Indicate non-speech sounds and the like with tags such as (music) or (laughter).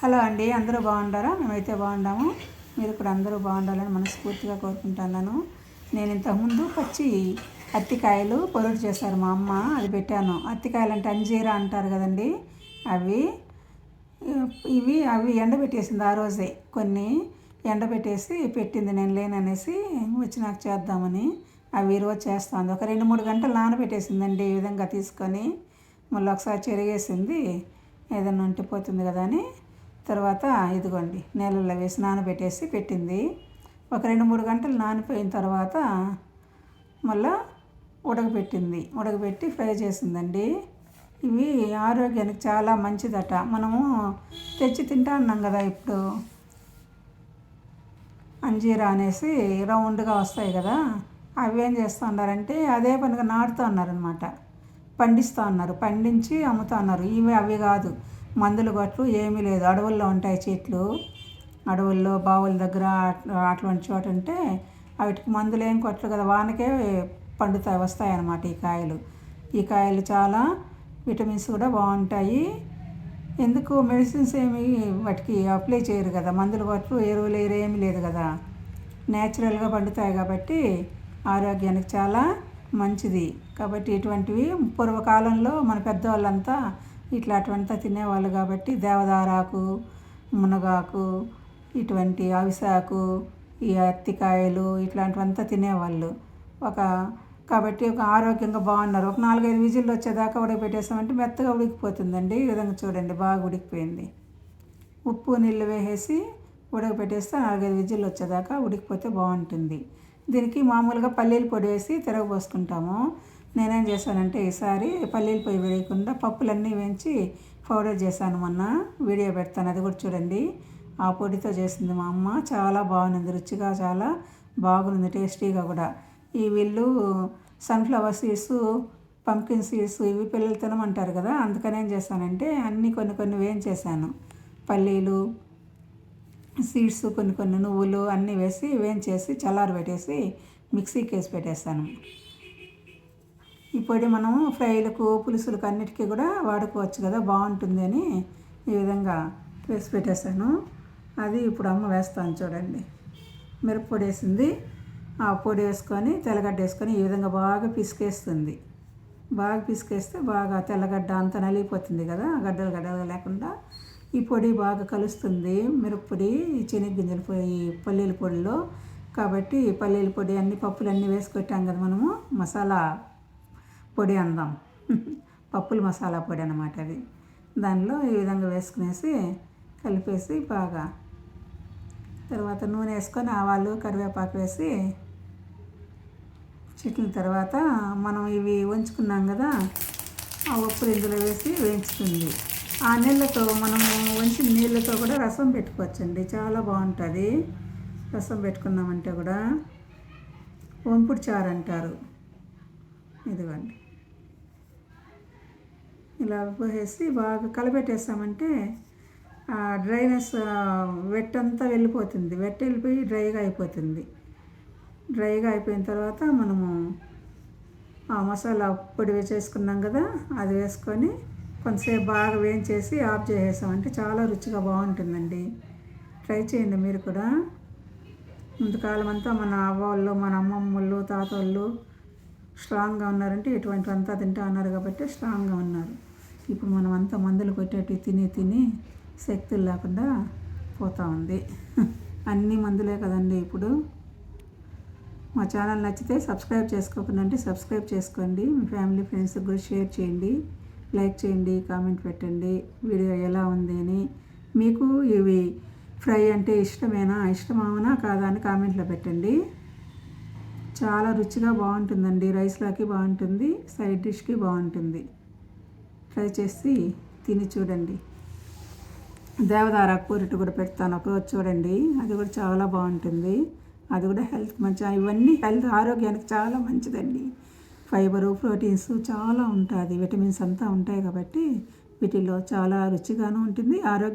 Hello అండి అందరూ బాగుంటారా మేమైతే బాగుండాము. మీరు కూడా అందరూ బాగుండాలని మనస్ఫూర్తిగా కోరుకుంటున్నాను. నేను ఇంతకుముందు పచ్చి అత్తికాయలు పొరుడు చేశారు మా అమ్మ అది పెట్టాను. అత్తికాయలు అంటే అంజీరా అంటారు కదండి అవి ఇవి అవి ఎండబెట్టేసింది ఆ రోజే. కొన్ని ఎండబెట్టేసి పెట్టింది నేను లేననేసి వచ్చి నాకు చేద్దామని. అవి ఈరోజు చేస్తాను ఒక రెండు మూడు గంటలు నానబెట్టేసిందండి ఈ విధంగా తీసుకొని. మళ్ళీ ఒకసారి చెరిగేసింది. ఏదన్నా ఉంటిపోతుంది కదా అని తర్వాత ఇదిగోండి నీళ్ళల్లో వేసి నానబెట్టేసి పెట్టింది. ఒక రెండు మూడు గంటలు నానిపోయిన తర్వాత మళ్ళా ఉడకబెట్టింది. ఉడకబెట్టి ఫ్రై చేసిందండి. ఇవి ఆరోగ్యానికి చాలా మంచిదట. మనము తెచ్చి తింటా అన్నాం కదా ఇప్పుడు. అంజీరా అనేసి రౌండ్గా వస్తాయి కదా అవి ఏం చేస్తూ ఉన్నారంటే అదే పనిగా నాటుతూ ఉన్నారనమాట పండిస్తూ ఉన్నారు పండించి అమ్ముతూ ఉన్నారు ఇవి అవి కాదు. మందులు గట్లు ఏమీ లేదు. అడవుల్లో ఉంటాయి చెట్లు. అడవుల్లో బావుల దగ్గర అటువంటి చోట ఉంటే వాటికి మందులు ఏం కొట్టరు కదా. వానకే పండుతాయి వస్తాయి అన్నమాట ఈ కాయలు. ఈ కాయలు చాలా విటమిన్స్ కూడా బాగుంటాయి ఎందుకు? మెడిసిన్స్ ఏమి వాటికి అప్లై చేయరు కదా. మందులు కొట్టరు ఎరువులు ఎరువు ఏమీ లేదు కదా. న్యాచురల్గా పండుతాయి కాబట్టి ఆరోగ్యానికి చాలా మంచిది. కాబట్టి ఇటువంటివి పూర్వకాలంలో మన పెద్దవాళ్ళంతా ఇట్లాంటివంతా తినేవాళ్ళు కాబట్టి దేవదారాకు మునగాకు ఇటువంటి అవిసాకు ఈ అత్తికాయలు ఇట్లాంటివంతా తినేవాళ్ళు. ఒక కాబట్టి ఒక ఆరోగ్యంగా బాగున్నారు. ఒక నాలుగైదు విజిల్లు వచ్చేదాకా ఉడకబెట్టేస్తామంటే మెత్తగా ఉడికిపోతుందండి. ఈ విధంగా చూడండి బాగా ఉడికిపోయింది. ఉప్పు నీళ్ళు వేసేసి ఉడకబెట్టేస్తే నాలుగైదు విజిల్లు వచ్చేదాకా ఉడికిపోతే బాగుంటుంది. దీనికి మామూలుగా పల్లీల పొడి వేసి తిరగబోసుకుంటాము. నేనేం చేశానంటే ఈసారి పల్లీలు పొయ్యి వేయకుండా పప్పులన్నీ వేయించి పౌడర్ చేశాను మొన్న వీడియో పెడతాను అది కూడా చూడండి. ఆ పొడితో చేసింది మా అమ్మ చాలా బాగుంది రుచిగా చాలా బాగుంది టేస్టీగా కూడా. ఈ వీళ్ళు సన్ఫ్లవర్ సీడ్స్ పంకిన్ సీడ్స్ ఇవి పిల్లలు తినమంటారు కదా అందుకని ఏం చేశానంటే అన్నీ కొన్ని కొన్ని వేయించేసాను పల్లీలు సీడ్స్ కొన్ని కొన్ని నువ్వులు అన్నీ వేసి వేయించేసి చల్లారు పెట్టేసి మిక్సీకి వేసి పెట్టేస్తాను ఈ పొడి మనము ఫ్రైలకు పులుసులకు అన్నిటికీ కూడా వాడుకోవచ్చు కదా బాగుంటుంది అని ఈ విధంగా వేసి పెట్టేశాను. అది ఇప్పుడు అమ్మ వేస్తాను చూడండి. మిరప్పొడి వేసింది. ఆ పొడి వేసుకొని తెల్లగడ్డ వేసుకొని ఈ విధంగా బాగా పిసికేస్తుంది. బాగా పిసికేస్తే బాగా తెల్లగడ్డ అంతా నలిగిపోతుంది కదా గడ్డలు గడ్డలు లేకుండా. ఈ పొడి బాగా కలుస్తుంది. మిరప్పొడి ఈ శనగగింజల పొడి పల్లీల పొడిలో. కాబట్టి పల్లీల పొడి అన్ని పప్పులు అన్నీ వేసుకొట్టాం కదా మనము మసాలా పొడి అందాం. (laughs) పప్పుల మసాలా పొడి అనమాట అది. దానిలో ఈ విధంగా వేసుకునేసి కలిపేసి బాగా తర్వాత నూనె వేసుకొని ఆవాలు కరివేపాకు వేసి చిట్లిన తర్వాత మనం ఇవి వంచుకున్నాం కదా ఆ ఉప్పు ఇందులో వేసి వేయించుతుంది ఆ నీళ్ళతో మనము వంచిన నీళ్ళతో కూడా రసం పెట్టుకోవచ్చండి. చాలా బాగుంటుంది. రసం పెట్టుకున్నామంటే కూడా వంపుడు చారు అంటారు. ఇదిగోండి. ఇలా పోసేసి బాగా కలపెట్టేస్తామంటే ఆ డ్రైనెస్ వెట్ అంతా వెళ్ళిపోతుంది. వెట్ వెళ్ళిపోయి డ్రైగా అయిపోతుంది. డ్రైగా అయిపోయిన తర్వాత మనము ఆ మసాలా పొడి వేసేసుకున్నాం కదా అది వేసుకొని కొంతసేపు బాగా వేయించేసి ఆఫ్ చేసేసామంటే చాలా రుచిగా బాగుంటుందండి. ట్రై చేయండి మీరు కూడా. ముందుకాలం అంతా మన అవ్వళ్ళు మన అమ్మమ్మళ్ళు తాతోళ్ళు స్ట్రాంగ్గా ఉన్నారంటే ఇటువంటివంతా తింటా ఉన్నారు కాబట్టి స్ట్రాంగ్గా ఉన్నారు. ఇప్పుడు మనం అంతా మందులు కొట్టేటివి తిని తిని శక్తులు లేకుండా పోతూ ఉంది. (laughs) అన్ని మందులే కదండి ఇప్పుడు. మా ఛానల్ నచ్చితే సబ్స్క్రైబ్ చేసుకోకుండా అంటే సబ్స్క్రైబ్ చేసుకోండి. మీ ఫ్యామిలీ ఫ్రెండ్స్కి కూడా షేర్ చేయండి. లైక్ చేయండి కామెంట్ పెట్టండి. వీడియో ఎలా ఉంది అని మీకు ఇవి ఫ్రై అంటే ఇష్టమేనా ఇష్టమవునా కాదా అని కామెంట్లో పెట్టండి. చాలా రుచిగా బాగుంటుందండి. రైస్లోకి బాగుంటుంది సైడ్ డిష్కి బాగుంటుంది. ట్రై చేసి తిని చూడండి. దేవదార కూరటి కూడా పెడతాను. ఒకరోజు చూడండి. అది కూడా చాలా బాగుంటుంది. అది కూడా హెల్త్ మంచి ఇవన్నీ హెల్త్ ఆరోగ్యానికి చాలా మంచిదండి. ఫైబరు ప్రోటీన్స్ చాలా ఉంటుంది విటమిన్స్ అంతా ఉంటాయి కాబట్టి వీటిలో చాలా రుచిగాను ఉంటుంది ఆరోగ్యం